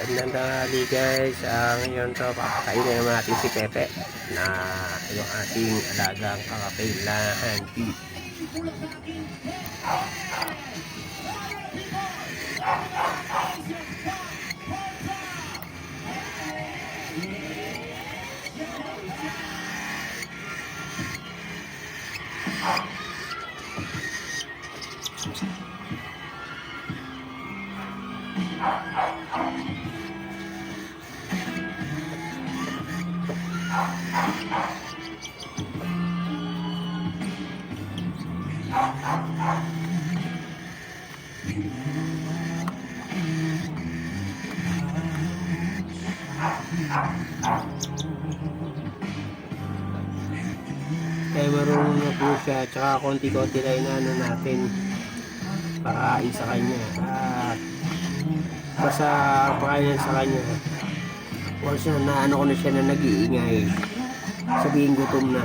Magandang tanghali guys. Uh, ngayon to, papakainin naman natin si Pepe na yung ating alagang kakapil na handy. Kaya marunong na po siya. Tsaka konti-konti na inaano natin pakain sa kanya. At basta pakain sa kanya. Once na naano ko na siya na nag-iingay, sabihin gutom na.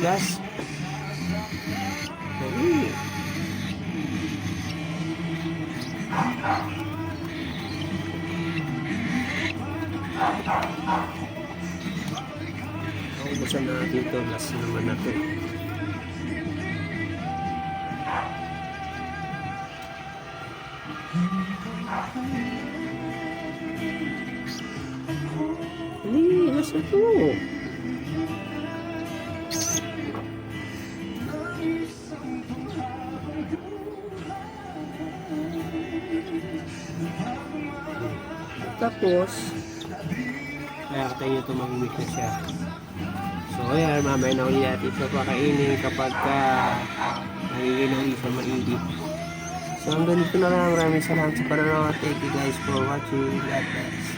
Yes. Dali. Naubusan na natin ito. Naman na ito. Dali, last na ito. Tapos, kaya tayo ito mamimik na siya. So, ayan, mamaya na ulit natin ito pakainin kapag ka nagiging na siya mainit. So, hanggang dito na lang. Maraming salamat sa panonood. Thank you guys for watching. God bless.